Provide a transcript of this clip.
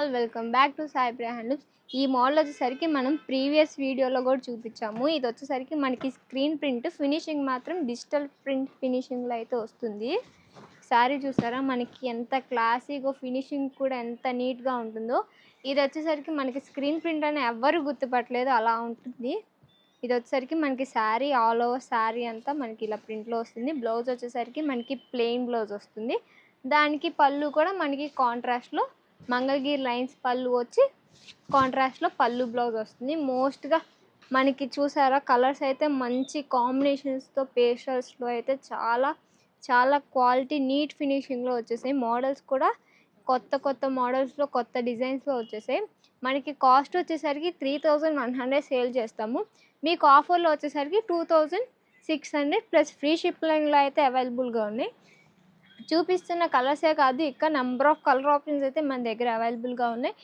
All welcome back to Sai handlooms ఈ model వచ్చేసరికి మనం ప్రీవియస్ వీడియోలో కూడా చూపించాము. ఇది వచ్చేసరికి మనకి స్క్రీన్ ప్రింట్ ఫినిషింగ్ మాత్రం డిజిటల్ ప్రింట్ ఫినిషింగ్లో అయితే వస్తుంది. శారీ చూసారా? మనకి ఎంత క్లాసీగా ఫినిషింగ్ కూడా ఎంత నీట్గా ఉంటుందో. ఇది వచ్చేసరికి మనకి స్క్రీన్ ప్రింట్ అని ఎవ్వరు గుర్తుపట్టలేదు అలా ఉంటుంది. ఇది వచ్చేసరికి మనకి శారీ ఆల్ ఓవర్ శారీ అంతా మనకి ఇలా ప్రింట్లో వస్తుంది. బ్లౌజ్ వచ్చేసరికి మనకి ప్లెయిన్ బ్లౌజ్ వస్తుంది. దానికి పళ్ళు కూడా మనకి కాంట్రాస్ట్లో మంగళగిరి లైన్స్ పళ్ళు వచ్చి కాంట్రాస్ట్లో పళ్ళు బ్లౌజ్ వస్తుంది. మోస్ట్గా మనకి చూసారా కలర్స్ అయితే మంచి కాంబినేషన్స్తో పేషల్స్లో అయితే చాలా చాలా క్వాలిటీ నీట్ ఫినిషింగ్లో వచ్చేసాయి. మోడల్స్ కూడా కొత్త కొత్త మోడల్స్లో కొత్త డిజైన్స్లో వచ్చేసాయి. మనకి కాస్ట్ వచ్చేసరికి three thousand one hundred sale చేస్తాము. మీకు ఆఫర్లో వచ్చేసరికి two thousand six hundred plus free షిప్లింగ్లో అయితే అవైలబుల్గా ఉన్నాయి. చూపిస్తున్న కలర్సే కాదు ఇంకా నెంబర్ ఆఫ్ కలర్ ఆప్షన్స్ అయితే మన దగ్గర అవైలబుల్గా ఉన్నాయి.